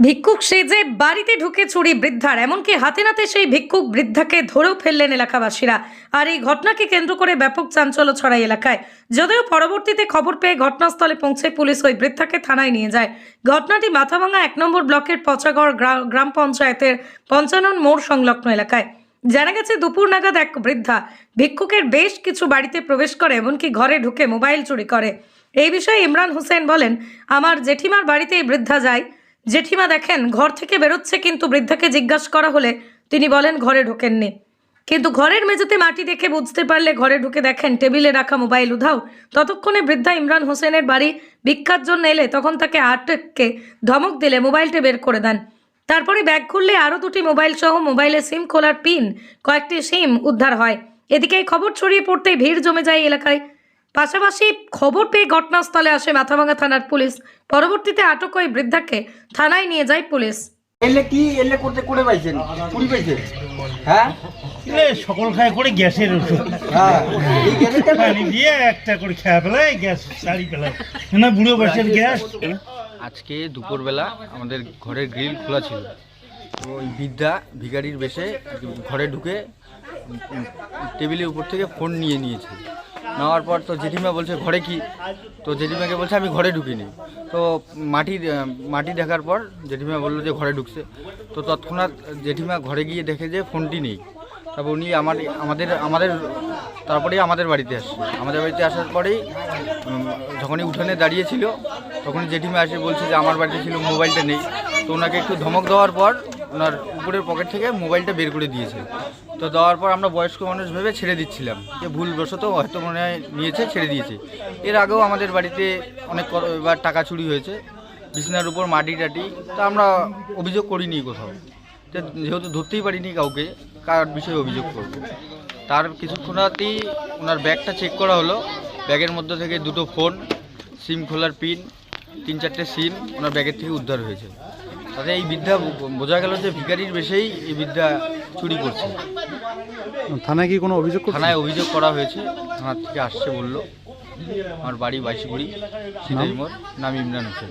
ভিক্ষুক সেজে বাড়িতে ঢুকে চুরি বৃদ্ধার, এমনকি হাতে নাতে সেই ভিক্ষুক বৃদ্ধাকে ধরেও ফেললেন এলাকাবাসীরা। আর এই ঘটনাকে কেন্দ্র করে ব্যাপক চাঞ্চল্য ছড়াই এলাকায়। যদিও পরবর্তীতে খবর পেয়ে ঘটনাস্থলে পৌঁছে পুলিশ ওই বৃদ্ধাকে থানায় নিয়ে যায়। ঘটনাটি মাথাভাঙা এক নম্বর ব্লকের পচাগড় গ্রা- গ্রাম পঞ্চায়েতের পঞ্চানন মোড় সংলগ্ন এলাকায়। জানা গেছে, দুপুর নাগাদ এক বৃদ্ধা ভিক্ষুকের বেশ কিছু বাড়িতে প্রবেশ করে, এমনকি ঘরে ঢুকে মোবাইল চুরি করে। এই বিষয়ে ইমরান হোসেন বলেন, আমার জেঠিমার বাড়িতে এই বৃদ্ধা যায়। জেঠিমা দেখেন, ঘর থেকে বেরোচ্ছে কিন্তু বৃদ্ধাকে জিজ্ঞাসা করা হলে তিনি বলেন, ঘরে ঢোকেননি। কিন্তু ঘরের মেঝেতে মাটি দেখে বুঝতে পারলে ঘরে ঢুকে দেখেন, টেবিলে রাখা মোবাইল উধাও। ততক্ষণে বৃদ্ধা ইমরান হোসেনের বাড়ি ভিক্ষার জন্য এলে তখন তাকে আটকে ধমক দিলে মোবাইলটি বের করে দেন। তারপরে ব্যাগ খুললে আরও দুটি মোবাইল সহ মোবাইলে সিম খোলার পিন, কয়েকটি সিম উদ্ধার হয়। এদিকে এই খবর ছড়িয়ে পড়তেই ভিড় জমে যায় এলাকায়। পাশাপাশি খবর পেয়ে ঘটনাস্থলে আসে মাথাভাঙা থানার পুলিশ। পরবর্তীতে আটক ওই বৃদ্ধাকে থানায় নিয়ে যায় পুলিশ। এলে কি? এলে করতে করে পাইছেন? কুড়ি পাইছেন? হ্যাঁ? সকল খায় করে গ্যাসের ওষুধ। হ্যাঁ। এই গ্যাসের টাকা পানি দিয়ে একটা করে খেয়া ফেলায় গ্যাস সারি ফেলায়। না বুড়ো বয়সের গ্যাস। আজকে দুপুরবেলা আমাদের ঘরের গ্রিল খোলা ছিল। তো ওই বৃদ্ধা ভিখারির বেশে ঘরে ঢুকে টেবিলের উপর থেকে ফোন নিয়ে নিয়েছে। নেওয়ার পর তো জেঠিমা বলছে, ঘরে কি? তো জেঠিমাকে বলছে, আমি ঘরে ঢুকিনি। তো মাটি মাটি দেখার পর জেঠিমা বলল যে ঘরে ঢুকছে। তো তৎক্ষণাৎ জেঠিমা ঘরে গিয়ে দেখে যে ফোনটি নেই। তারপর উনি আমার, আমাদের আমাদের, তারপরেই আমাদের বাড়িতে আসছে। আমাদের বাড়িতে আসার পরেই যখনই উঠানে দাঁড়িয়েছিল, তখনই জেঠিমা এসে বলছে যে, আমার বাড়িতে ছিল মোবাইলটা নেই। তো ওনাকে একটু ধমক দেওয়ার পর ওনার উপরের পকেট থেকে মোবাইলটা বের করে দিয়েছে। তো দেওয়ার পর আমরা বয়স্ক মানুষ ভেবে ছেড়ে দিচ্ছিলাম যে ভুলবশত হয়তো মনে হয় নিয়েছে, ছেড়ে দিয়েছে। এর আগেও আমাদের বাড়িতে অনেক এবার টাকা চুরি হয়েছে, বিছানার উপর মাটি টাটি। তা আমরা অভিযোগ করিনি কোথাও। তো যেহেতু ধরতেই পারিনি কাউকে, কার বিষয়ে অভিযোগ করব? তার কিছুক্ষণাতেই ওনার ব্যাগটা চেক করা হলো। ব্যাগের মধ্যে থেকে দুটো ফোন সিম খোলার পিন তিন চারটে সিম ওনার ব্যাগের থেকে উদ্ধার হয়েছে। তাতে এই বিদ্যা বোঝা গেল যে ভিকারির বেশেই এই বিদ্যা চুরি করছে। থানায় কি কোনো অভিযোগ থানায় অভিযোগ করা হয়েছে থানার থেকে আসছে বলল। আমার বাড়ি বাইশগুড়ি সিদাইমোর নাম ইমরান হোসেন।